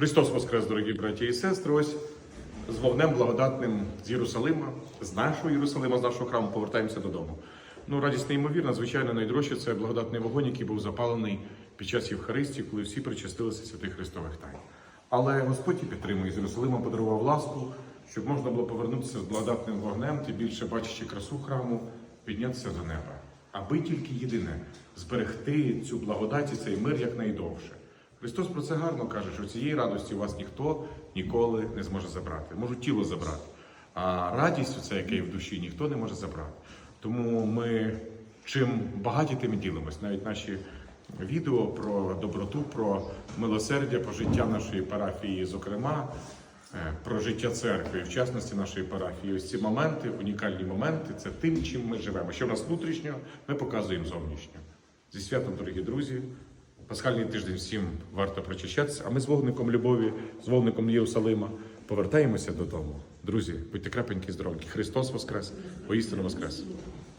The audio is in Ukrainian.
Христос Воскрес, дорогі браті і сестри. Ось з вогнем благодатним з Єрусалима, з нашого Єрусалима, з нашого храму повертаємося додому. Ну, радість неймовірна, звичайно, найдорожче це благодатний вогонь, який був запалений під час Євхаристії, коли всі причастилися святих Христових тайн. Але Господь і підтримує з Єрусалима, подарував ласку, щоб можна було повернутися з благодатним вогнем, тим більше бачачи красу храму, піднятися до неба. Аби тільки єдине зберегти цю благодать і цей мир якнайдовше. Христос про це гарно каже, що цієї радості у вас ніхто ніколи не зможе забрати. Можуть тіло забрати. А радість, оця, яка є в душі, ніхто не може забрати. Тому ми чим багаті, тим і ділимось. Навіть наші відео про доброту, про милосердя, про життя нашої парафії, зокрема, е, про життя церкви, в частності нашої парафії. Ось ці моменти, унікальні моменти, це тим, чим ми живемо. Що в нас внутрішньо, ми показуємо зовнішньо. Зі святом, дорогі друзі. Пасхальний тиждень всім варто прочищатися, а ми з вогником любові, з вогником Єрусалима повертаємося додому. Друзі, будьте крапенькі здорові. Христос Воскрес, Воістину Воскрес.